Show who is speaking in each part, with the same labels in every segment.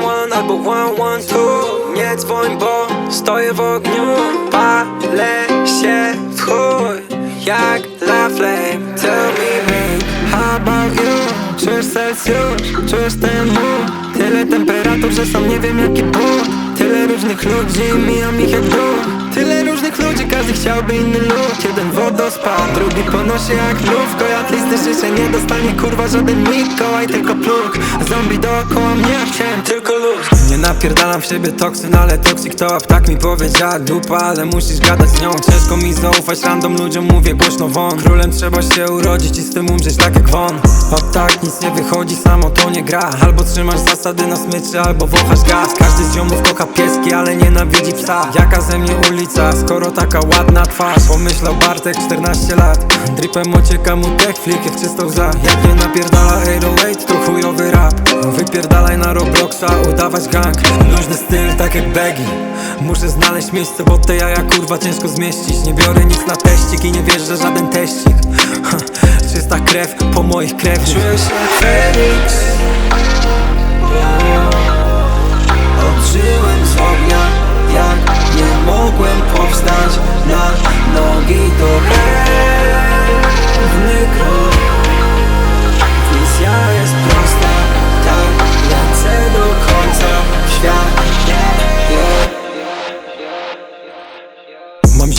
Speaker 1: number one, one, two. Nie dzwoń, bo stoję w ogniu. Palę się w chuj Jak La Flame. Tell me babe, how about you? Czujesz Celsjusz, czujesz ten mój Tyle temperatur, że sam nie wiem jaki ból. Tyle różnych ludzi, mijam ich jak dół. Tyle różnych ludzi, każdy chciałby inny look Jeden wodospad, drugi ponosi jak lówko Ja listy się nie dostanie kurwa żaden Mikołaj Tylko pluk, zombie dookoła mnie Chciałem tylko luz. Nie napierdalam w siebie toksyn, ale toksik to tak mi powiedziała dupa Ale musisz gadać z nią, ciężko mi zaufać random ludziom Mówię głośno won, królem trzeba się urodzić i z tym umrzeć tak jak won. O tak, nic nie wychodzi, samo to nie gra. Albo trzymasz zasady na smyczy, albo wąchasz gaz. Każdy z ziomów kocha pieski, ale nienawidzi psa. Jaka ze mnie ulica, skoro taka ładna twarz? Pomyślał Bartek, 14 lat. Dripem ocieka mu tech flick jak czysto łza Jak nie napierdala 808, to chujowy rap. Wypierdalaj na Robloxa, udawać gang. Luźny styl, tak jak Baggy Muszę znaleźć miejsce, bo te jaja kurwa ciężko zmieścić. Nie biorę nic na teścik i nie wierzę żaden teścik. Czysta krew po moich krewnych. Czuję się Feniks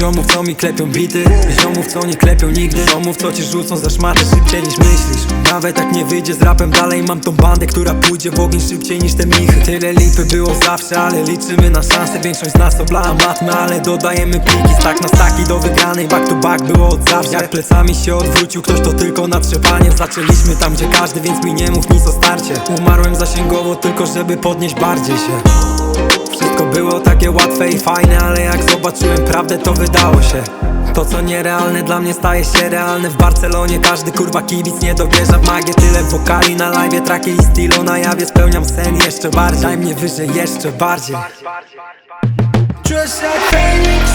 Speaker 1: ziomów, co mi klepią bity? Ziomów, co nie klepią nigdy? Ziomów, co ci rzucą za szmatę? Szybciej niż myślisz. Nawet jak nie wyjdzie z rapem dalej Mam tą bandę, która pójdzie w ogień szybciej niż te michy. Tyle lipy było zawsze, ale liczymy na szansę. Większość z nas oblała matmy, ale dodajemy pliki. Stak na staki do wygranej, back to back było od zawsze. Jak plecami się odwrócił ktoś, to tylko na trzepanie Zaczęliśmy tam, gdzie każdy, więc mi nie mów nic o starcie. Umarłem zasięgowo, tylko żeby podnieść bardziej się wszystko było takie łatwe i fajne, ale jak zobaczyłem prawdę to wydało się. To co nierealne dla mnie staje się realne. W Barcelonie każdy kurwa kibic nie dowierza w magię. Tyle wokali na live, traki i stylu na jawie. Spełniam sen jeszcze bardziej, daj mnie wyżej jeszcze bardziej. Czuję się jak Feniks